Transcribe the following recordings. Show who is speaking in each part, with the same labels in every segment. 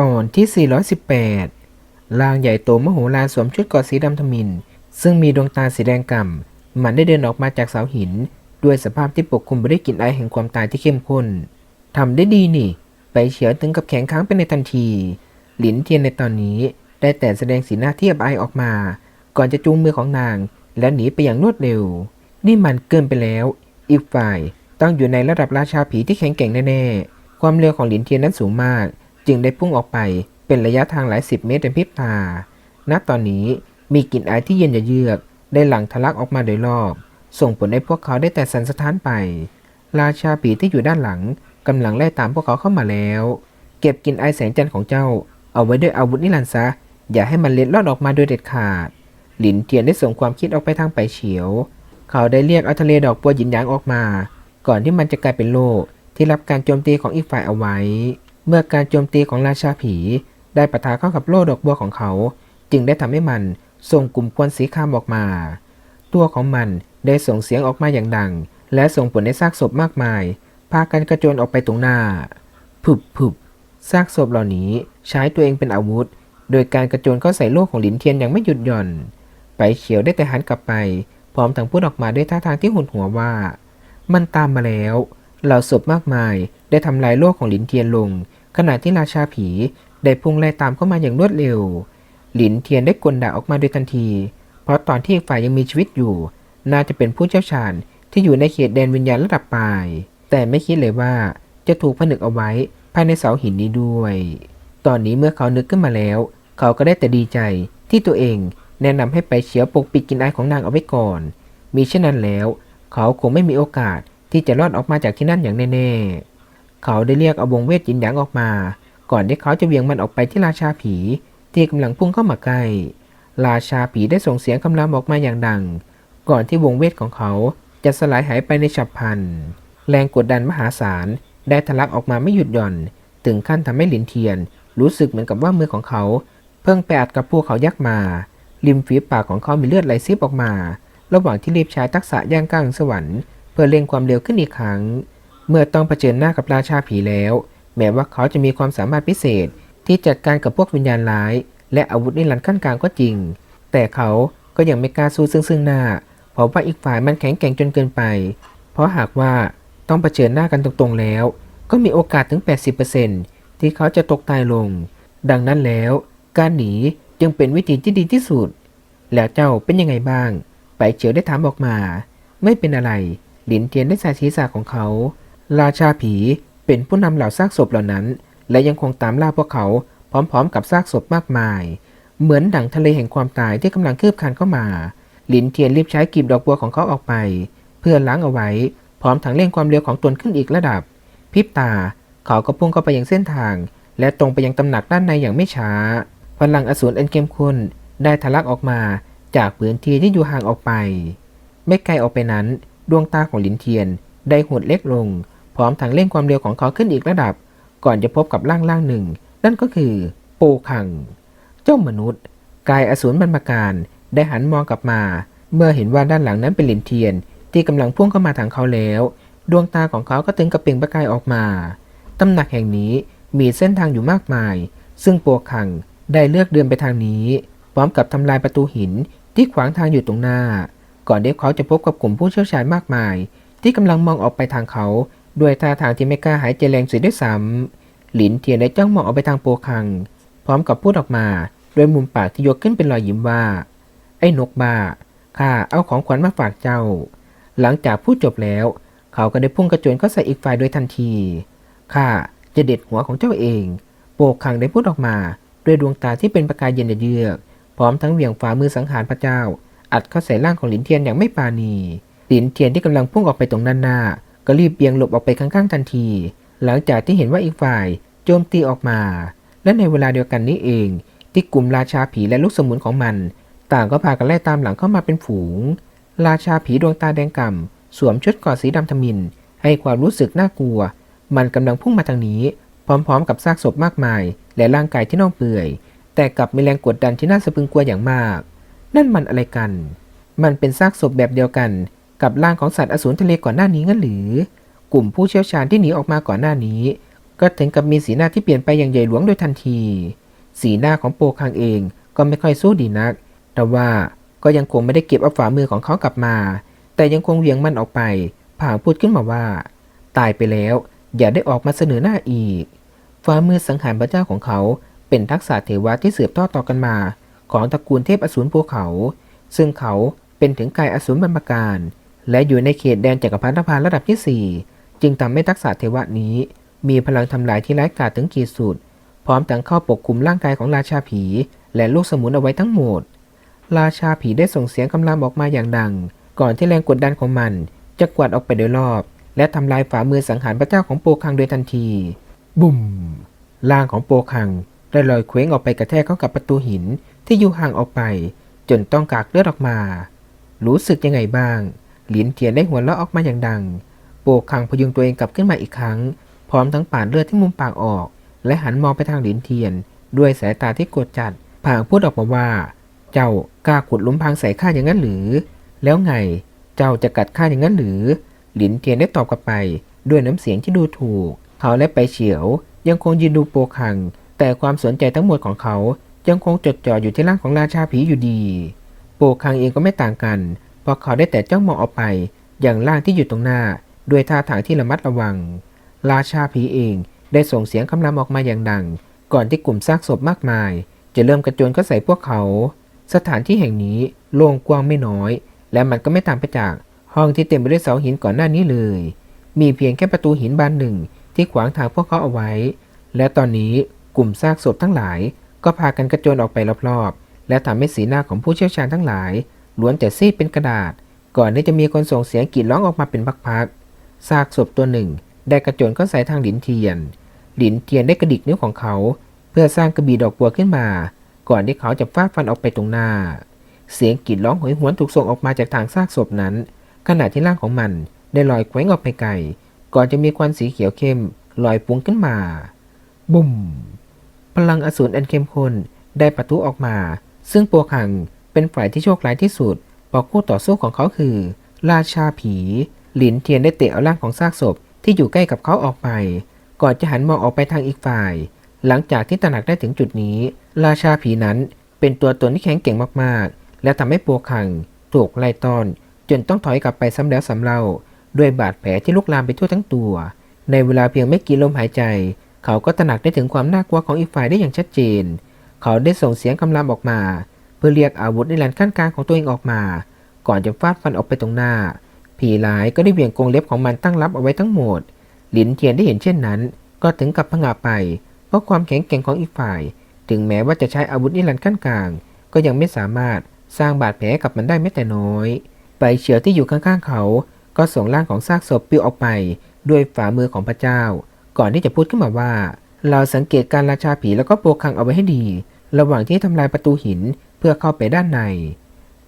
Speaker 1: ตอนที่ 418 ลางใหญ่โตมโหฬารสวมชุดเกอสีดำทมิน ซึ่งมีดวงตาสีแดงก่ำมันได้เดินออกมาจากเสาหิน ด้วยสภาพที่ปกคลุมไปด้วยกลิ่นไอแห่งความตายที่เข้มข้นทำได้ดีนี่ ไปเฉียวถึงกับแข็งค้างไปในทันที หลินเทียนในตอนนี้ได้แต่แสดงสีหน้าเทียบไอายออกมา ก่อนจะจูงมือของนาง และหนีไปอย่างรวดเร็ว นี่มันเกินไปแล้ว อีกฝ่ายต้องอยู่ในระดับราชาผีที่แข็งแกร่งแน่ๆ ความเร็วของหลินเทียนนั้นสูงมาก จึงได้พุ่งออกไปเป็นระยะทางหลายสิบเมตรในพริบตา ณ ตอนนี้มีกลิ่นอายที่เย็นเยือก ได้หลั่งทะลักออกมาโดยรอบ ส่งผลให้พวกเขาได้แต่สันสะท้านไป ราชาผีที่อยู่ด้านหลังกำลังไล่ตามพวกเขาเข้ามาแล้ว เก็บกลิ่นอแสงจันทร์ของเจ้า เอาไว้ด้วยอาวุธนิรันดร์ซะ อย่าให้มันเล็ดลอดออกมาโดยเด็ดขาด หลินเทียนได้ส่งความคิดออกไปทางไปเฉียว เขาได้เรียกเอาทะเลดอกบัวหยินหยางออกมา ก่อนที่มันจะกลายเป็นโล่ที่รับการโจมตีของอีกฝ่ายเอาไว้ เมื่อการโจมตีของราชาผีได้ปะทะเข้ากับโล่ดอกบัวของเขา จึงได้ทำให้มันส่งกลุ่มควันสีขามออกมา ตัวของมันได้ส่งเสียงออกมาอย่างดัง และส่งผลให้ซากศพมากมาย พากันกระโจนออกไปตรงหน้าผึบผึบซากศพเหล่านี้ใช้ตัวเองเป็นอาวุธ โดยการกระโจนเข้าใส่โล่ของหลินเทียนอย่างไม่หยุดหย่อน ไปเฉียวได้แต่หันกลับไป พร้อมทั้งพูดออกมาด้วยท่าทางที่หุนหัวว่า มันตามมาแล้ว เหล่าศพมากมายได้ทำลายโลกของหลินเทียนลง ขณะที่ราชาผีได้พุ่งไล่ตามเข้ามาอย่างรวดเร็ว หลินเทียนได้กลด่าออกมาโดยทันที เพราะตอนที่ฝ่ายยังมีชีวิตอยู่ น่าจะเป็นผู้เชี่ยวชาญที่อยู่ในเขตแดนวิญญาณระดับปลาย แต่ไม่คิดเลยว่าจะถูกผนึกเอาไว้ภายในเสาหินนี้ด้วย ตอนนี้เมื่อเขานึกขึ้นมาแล้ว เขาก็ได้แต่ดีใจที่ตัวเองแนะนำให้ไปเฉียวปกปิดกินอายของนางเอาไว้ก่อน มีเช่นนั้นแล้ว เขาคงไม่มีโอกาสที่จะรอดออกมาจากที่นั่นอย่างแน่ๆ เขาได้เรียกเอาวงเวทยินหยางออกมา ก่อนที่เขาจะเวียงมันออกไปที่ราชาผีที่กำลังพุ่งเข้ามาใกล้ ราชาผีได้ส่งเสียงคำรามออกมาอย่างดัง ก่อนที่วงเวทของเขาจะสลายหายไปในฉับพลัน แรงกดดันมหาศาลได้ทะลักออกมาไม่หยุดหย่อน ถึงขั้นทำให้หลินเทียน รู้สึกเหมือนกับว่ามือของเขา เพิ่งไปอัดกับพวกเขายักมา ริมฝีปากของเขามีเลือดไหลซิบออกมา ระหว่างที่รีบใช้ทักษะย่างก้างสวรรค์ เพื่อเร่งความเร็วขึ้นอีกครั้ง เมื่อต้องเผชิญหน้ากับราชาผีแล้ว แม้ว่าเขาจะมีความสามารถพิเศษที่จัดการกับพวกวิญญาณร้าย และอาวุธนิรันดร์ขั้นกลางก็จริง แต่เขาก็ยังไม่กล้าสู้ซึ่งซึ่งหน้า เพราะว่าอีกฝ่ายมันแข็งแกร่งจนเกินไป เพราะหากว่าต้องเผชิญหน้ากันตรงๆแล้ว ก็มีโอกาสถึง 80%ที่เขาจะตกตายลง ดังนั้นแล้ว การหนีจึงเป็นวิธีที่ดีที่สุด แล้วเจ้าเป็นยังไงบ้าง ไปเฉียวได้ถามออกมา ไม่เป็นอะไร หลินเทียนได้สายศีรษะของเขา ราชาผีเป็นผู้นำเหล่าซากศพเหล่านั้น และยังคงตามล่าพวกเขาพร้อมๆ กับซากศพมากมาย เหมือนดั่งทะเลแห่งความตายที่กำลังคืบคานเข้ามา หลินเทียนรีบใช้กีบดอกบัวของเขาออกไป เพื่อล้างเอาไว้ พร้อมทั้งเร่งความเร็วของตนขึ้นอีกระดับพริบตา เขาก็พุ่งเข้าไปยังเส้นทาง และตรงไปยังตำหนักด้านในอย่างไม่ช้า พลังอสูรอันเข้มข้นได้ทะลักออกมาจากพื้นที่ที่อยู่ห่างออกไป ไม่ไกลออกไปนั้น ดวงตาของหลินเทียนได้หดเล็กลง ร้อมทั้งเร่งความเร็วของเขาขึ้นอีกระดับ ก่อนจะพบกับร่างร่างหนึ่ง นั่นก็คือโปคัง เจ้ามนุษย์ กายอสูรบรรพการได้หันมองกลับมา เมื่อเห็นว่าด้านหลังนั้นเป็นหลินเทียน ที่กำลังพุ่งเข้ามาทางเขาแล้ว ดวงตาของเขาก็ถึงกับเปล่งประกายออกมาตำหนักแห่งนี้มีเส้นทางอยู่มากมาย ซึ่งโปคังได้เลือกเดินไปทางนี้ พร้อมกับทำลายประตูหินที่ขวางทางอยู่ตรงหน้า ก่อนที่เขาจะพบกับกลุ่มผู้เชี่ยวชาญมากมาย ที่กำลังมองออกไปทางเขา ด้วยท่าทางที่ไม่กล้าหายใจแรงสียด้วยซ้ำหลินเทียนได้จ้องมองออกไปทางโปคัง พร้อมกับพูดออกมาด้วยมุมปากที่ยกขึ้นเป็นรอยยิ้มว่า ไอ้นกบ้าข้าเอาของขวัญมาฝากเจ้า หลังจากพูดจบแล้ว เขาก็ได้พุ่งกระโจนเข้าใส่อีกฝ่ายโดยทันทีข้าจะเด็ดหัวของเจ้าเอง โปคังได้พูดออกมา ด้วยดวงตาที่เป็นประกายเย็นเยือก พร้อมทั้งเหวี่ยงฝ่ามือสังหารพระเจ้า อัดเข้าใส่ร่างของหลินเทียนอย่างไม่ปราณี หลินเทียนที่กำลังพุ่งออกไปตรงด้านหน้า ก็รีบเบี่ยงหลบออกไปข้างๆทันที หลังจากที่เห็นว่าอีกฝ่ายโจมตีออกมา และในเวลาเดียวกันนี้เอง ที่กลุ่มราชาผีและลูกสมุนของมัน ต่างก็พากันไล่ตามหลังเข้ามาเป็นฝูง ราชาผีดวงตาแดงก่ำสวมชุดกอดสีดำทมิน ให้ความรู้สึกน่ากลัว มันกำลังพุ่งมาทางนี้ พร้อมๆ กับซากศพมากมาย และร่างกายที่น่องเปื่อย แต่กลับมีแรงกดดันที่น่าสะพรึงกลัวอย่างมาก นั่นมันอะไรกัน มันเป็นซากศพแบบเดียวกัน กับร่างของสัตว์อสูรทะเลก่อนหน้านี้งั้นหรือ กลุ่มผู้เชี่ยวชาญที่หนีออกมาก่อนหน้านี้ ก็ถึงกับมีสีหน้าที่เปลี่ยนไปอย่างใหญ่หลวงโดยทันที สีหน้าของโปคังเองก็ไม่ค่อยสู้ดีนัก แต่ว่าก็ยังคงไม่ได้เก็บเอาฝ่ามือของเขากลับมา แต่ยังคงเหวียงมันออกไปผางพูดขึ้นมาว่า ตายไปแล้วอย่าได้ออกมาเสนอหน้าอีก ฝ่ามือสังหารพระเจ้าของเขาเป็นทักษะเทวะที่สืบทอดต่อกันมา ของตระกูลเทพอสูรภูเขา ซึ่งเขาเป็นถึงกายอสูรบรรพการ และอยู่ในเขตแดนจักรพรรดิพานระดับที่ 4 จึงทำให้ทักษะเทวะนี้ มีพลังทำลายที่ร้ายกาจถึงขีดสุด พร้อมทั้งเข้าปกคลุมร่างกายของราชาผี และลูกสมุนเอาไว้ทั้งหมด ราชาผีได้ส่งเสียงคำรามออกมาอย่างดัง ก่อนที่แรงกดดันของมันจะกวาดออกไปโดยรอบ และทำลายฝ่ามือสังหารพระเจ้าของโปคังโดยทันที บุ่มร่างของโปคังได้ลอยเคว้งออกไปกระแทกเข้ากับประตูหินที่อยู่ห่างออกไป จนต้องกากเลือดออกมา รู้สึกยังไงบ้าง หลินเทียนได้หัวเราะออกมาอย่างดัง โปคังพยุงตัวเองกลับขึ้นมาอีกครั้ง พร้อมทั้งปาดเลือดที่มุมปากออก และหันมองไปทางหลินเทียน ด้วยสายตาที่กดจัดผางพูดออกมาว่า เจ้ากล้าขุดลุมพรางใส่ข้าอย่างนั้นหรือ แล้วไง เจ้าจะกัดข้าอย่างนั้นหรือ หลินเทียนได้ตอบกลับไป ด้วยน้ำเสียงที่ดูถูก เขาและไปเฉียว ยังคงยืนดูโปคัง แต่ความสนใจทั้งหมดของเขายังคงจดจ่ออยู่ที่ร่างของราชาผีอยู่ดี โปคังเองก็ไม่ต่างกัน พราะเขาได้แต่จ้องมองออกไป อย่างร่างที่อยู่ตรงหน้า ด้วยท่าทางที่ระมัดระวัง ราชาผีเองได้ส่งเสียงคำรามออกมาอย่างดัง ก่อนที่กลุ่มซากศพมากมาย จะเริ่มกระโจนเข้าใส่พวกเขา สถานที่แห่งนี้โล่งกว้างไม่น้อย และมันก็ไม่ต่างไปจากห้องที่เต็มไปด้วยเสาหินก่อนหน้านี้เลย มีเพียงแค่ประตูหินบานหนึ่งที่ขวางทางพวกเขาเอาไว้ และตอนนี้กลุ่มซากศพทั้งหลาย ก็พากันกระโจนออกไปรอบๆและทำให้สีหน้าของผู้เชี่ยวชาญทั้งหลาย ล้วนแต่ซีดเป็นกระดาษ ก่อนที่จะมีคนส่งเสียงกรีดร้องออกมาเป็นพักๆซากศพตัวหนึ่ง ได้กระโจนเข้าใส่ทางหลินเทียน หลินเทียนได้กระดิกนิ้วของเขา เพื่อสร้างกระบี่ดอกบัวขึ้นมา ก่อนที่เขาจะฟาดฟันออกไปตรงหน้า เสียงกรีดร้องโหยหวนถูกส่งออกมาจากทางซากศพนั้น ขณะที่ร่างของมันได้ลอยแกว่งออกไปไกล ก่อนจะมีควันสีเขียวเข้มลอยฟุ้งขึ้นมา บุ่ม พลังอสูรอันเข้มข้นได้ปะทุออกมา ซึ่งปัวคัง เป็นฝ่ายที่โชคร้ายที่สุดเพราะคู่ต่อสู้ของเขาคือ ราชาผี หลินเทียนได้เตะเอาร่างของซากศพที่อยู่ใกล้กับเขาออกไป ก่อนจะหันมองออกไปทางอีกฝ่าย หลังจากที่ตระหนักได้ถึงจุดนี้ ราชาผีนั้นเป็นตัวตนที่แข็งเก่งมากๆ และทำให้ปัวคังถูกไล่ต้อน จนต้องถอยกลับไปซ้ำแล้วซ้ำเล่า ด้วยบาดแผลที่ลุกลามไปทั่วทั้งตัว ในเวลาเพียงไม่กี่ลมหายใจ เขาก็ตระหนักได้ถึงความน่ากลัวของอีกฝ่ายได้อย่างชัดเจน เขาได้ส่งเสียงคำรามออกมา เพื่อเรียกอาวุธในแหลนขั้นกลางของตัวเองออกมา ก่อนจะฟาดฟันออกไปตรงหน้า ผีร้ายก็ได้เบี่ยงกรงเล็บของมันตั้งรับเอาไว้ทั้งหมด หลินเทียนได้เห็นเช่นนั้น ก็ถึงกับผงาไป เพราะความแข็งแกร่งของอีกฝ่าย ถึงแม้ว่าจะใช้อาวุธนิรันดร์ขั้นกลาง ก็ยังไม่สามารถสร้างบาดแผลกับมันได้แม้แต่น้อยไปเฉียวที่อยู่ข้างๆเขา ก็ส่งร่างของซากศพปลิวออกไป ด้วยฝ่ามือของพระเจ้า ก่อนที่จะพูดขึ้นมาว่า เราสังเกตการราชาผีแล้วก็โปรคังเอาไว้ให้ดี ระหว่างที่ทำลายประตูหิน เพื่อเข้าไปด้านใน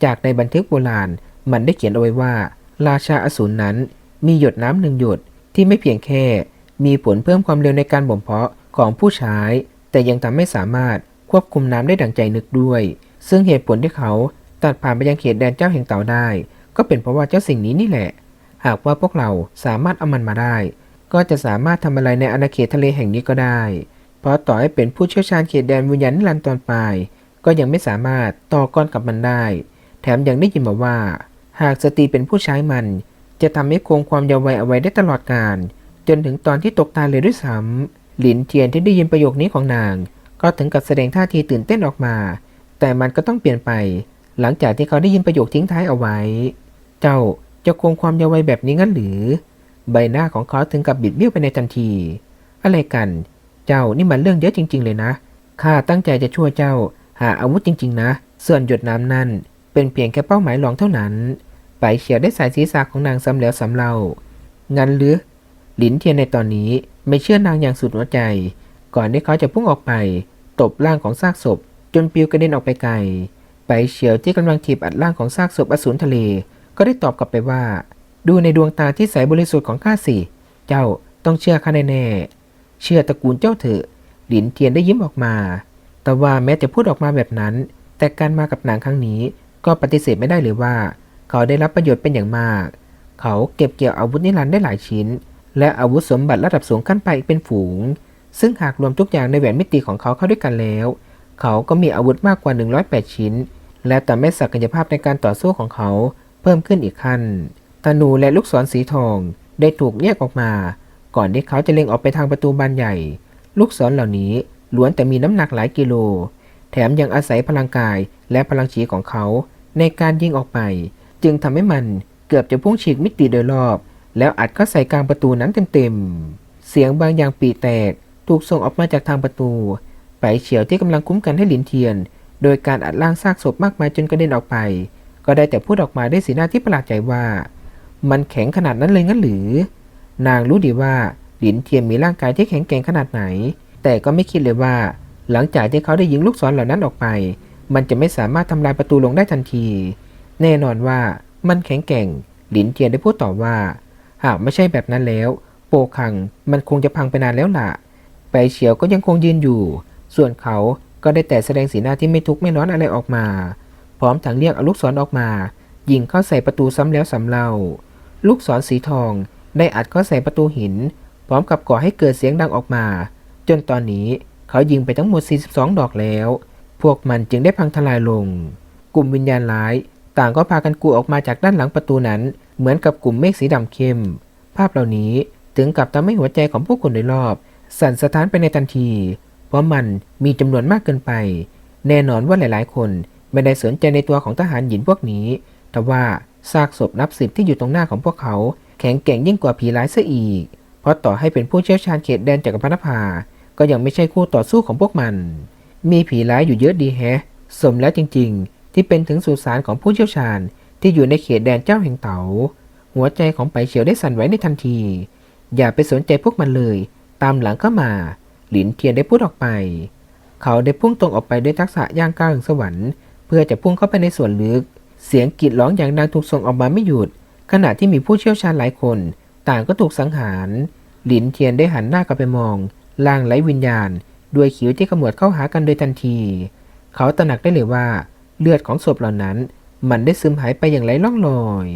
Speaker 1: จากในบันทึกโบราณมันได้เขียนเอาไว้ว่า ราชาอสูรนั้นมีหยดน้ำหนึ่งหยดที่ไม่เพียงแค่ มีผลเพิ่มความเร็วในการบ่มเพาะของผู้ใช้ แต่ยังทำให้สามารถควบคุมน้ำได้ดังใจนึกด้วย ซึ่งเหตุผลที่เขาตัดผ่านไปยังเขตแดนเจ้าแห่งเต่าได้ ก็เป็นเพราะว่าเจ้าสิ่งนี้นี่แหละ หากว่าพวกเราสามารถเอามันมาได้ ก็จะสามารถทำอะไรในอาณาเขตทะเลแห่งนี้ก็ได้ เพราะต่อให้เป็นผู้เชี่ยวชาญเขตแดนวิญญาณนิรันดร์ตอนปลาย ก็ยังไม่สามารถต่อกรกับมันได้ แถมยังได้ยินมาว่า หากสตรีเป็นผู้ใช้มัน จะทำให้คงความเยาว์วัยเอาไว้ได้ตลอดกาลจนถึงตอนที่ตกตาเลยด้วยซ้ำหลินเทียนที่ได้ยินประโยคนี้ของนาง ก็ถึงกับแสดงท่าทีตื่นเต้นออกมา แต่มันก็ต้องเปลี่ยนไป หลังจากที่เขาได้ยินประโยคทิ้งท้ายเอาไว้ เจ้าจะคงความเยาว์วัยแบบนี้งั้นหรือ ใบหน้าของเขาถึงกับบิดเบี้ยวไปในทันที อะไรกัน เจ้านี่มันเรื่องเยอะจริง ๆ เลยนะข้าตั้งใจจะช่วยเจ้า หาอาวุธจริง ๆ นะ ส่วนหยดน้ำนั่น เป็นเพียงแค่เป้าหมายรองเท่านั้นไปเฉียวได้สายศีรษะของนางซ้ำแล้วซ้ำเล่า งั้นหรือหลินเทียนในตอนนี้ไม่เชื่อนางอย่างสุดหัวใจ ก่อนที่เขาจะพุ่งออกไป ตบร่างของซากศพ จนปลิวกระเด็นออกไปไกล ไปเฉียวที่กำลังถีบอัดร่างของซากศพอสูรทะเล ก็ได้ตอบกลับไปว่า ดูในดวงตาที่ใสบริสุทธิ์ของข้าสิ เจ้าต้องเชื่อข้าแน่ๆเชื่อตระกูลเจ้าเถอะ หลินเทียนได้ยิ้มออกมา แต่ว่าแม้จะพูดออกมาแบบนั้น แต่การมากับนางครั้งนี้ก็ปฏิเสธไม่ได้เลยว่า เขาได้รับประโยชน์เป็นอย่างมาก เขาเก็บเกี่ยวอาวุธนิรันดร์ได้หลายชิ้น และอาวุธสมบัติระดับสูงขั้นไปอีกเป็นฝูง ซึ่งหากรวมทุกอย่างในแหวนมิติของเขาเข้าด้วยกันแล้ว เขาก็มีอาวุธมากกว่า 108 ชิ้น และทำให้ศักยภาพในการต่อสู้ของเขาเพิ่มขึ้นอีกขั้นธนูและลูกศรสีทองได้ถูกแยกออกมา ก่อนที่เขาจะเล็งออกไปทางประตูบานใหญ่ ลูกศรเหล่านี้ ล้วนแต่มีน้ำหนักหลายกิโล แถมยังอาศัยพลังกายและพลังฉีของเขา ในการยิงออกไป จึงทำให้มันเกือบจะพุ่งฉีกมิติโดยรอบ แล้วอัดเข้าใส่กลางประตูนั้นเต็มๆ เสียงบางอย่างปีแตก ถูกส่งออกมาจากทางประตูไปเฉียวที่กำลังคุ้มกันให้หลินเทียน โดยการอัดล่างซากศพมากมายจนกระเด็นออกไป ก็ได้แต่พูดออกมาด้วยสีหน้าที่ประหลาดใจว่า มันแข็งขนาดนั้นเลยงั้นหรือ นางรู้ดีว่าหลินเทียนมีร่างกายที่แข็งแกร่งขนาดไหน แต่ก็ไม่คิดเลยว่า หลังจากที่เขาได้ยิงลูกศรเหล่านั้นออกไป มันจะไม่สามารถทำลายประตูลงได้ทันที แน่นอนว่ามันแข็งแกร่ง หลินเทียนได้พูดต่อว่า หากไม่ใช่แบบนั้นแล้ว โปคังมันคงจะพังไปนานแล้วล่ะไปเฉียวก็ยังคงยืนอยู่ ส่วนเขาก็ได้แต่แสดงสีหน้าที่ไม่ทุกข์ไม่ร้อนอะไรออกมา พร้อมทั้งเรียกเอาลูกศรออกมา ยิงเข้าใส่ประตูซ้ำแล้วซ้ำเล่า ลูกศรสีทองได้อัดเข้าใส่ประตูหิน พร้อมกับก่อให้เกิดเสียงดังออกมา จนตอนนี้เขายิงไปทั้งหมด 42 ดอกแล้ว พวกมันจึงได้พังทลายลง กลุ่มวิญญาณร้าย ต่างก็พากันกูออกมาจากด้านหลังประตูนั้น เหมือนกับกลุ่มเมฆสีดำเข้ม ภาพเหล่านี้ถึงกับทำให้หัวใจของผู้คนโดยรอบ สั่นสะท้านไปในทันที เพราะมันมีจำนวนมากเกินไป แน่นอนว่าหลายๆ คนไม่ได้สนใจในตัวของทหารหญิงพวกนี้ แต่ว่าซากศพนับสิบที่อยู่ตรงหน้าของพวกเขา แข็งแกร่งยิ่งกว่าผีร้ายเสียอีก เพราะต่อให้เป็นผู้เชี่ยวชาญเขตแดนจักรพรรดิภา ก็ยังไม่ใช่คู่ต่อสู้ของพวกมัน มีผีร้ายอยู่เยอะดีแฮะ สมแล้วจริงๆ ที่เป็นถึงสุสานของผู้เชี่ยวชาญที่อยู่ในเขตแดนเจ้าแห่งเต๋า หัวใจของไปเฉียวได้สั่นไหวในทันที อย่าไปสนใจพวกมันเลย ตามหลังเข้ามา หลินเทียนได้พูดออกไป เขาได้พุ่งตรงออกไปด้วยทักษะย่างก้าวถึงสวรรค์เพื่อจะพุ่งเข้าไปในส่วนลึก เสียงกรีดร้องอย่างดังถูกส่งออกมาไม่หยุด ขณะที่มีผู้เชี่ยวชาญหลายคน ต่างก็ถูกสังหาร หลินเทียนได้หันหน้ากลับไปมองล่างไร้วิญญาณ ด้วยขิวที่ขมวดเข้าหากันโดยทันที เขาตระหนักได้เลยว่า เลือดของศพเหล่านั้น มันได้ซึมหายไปอย่างไร้ร่องรอย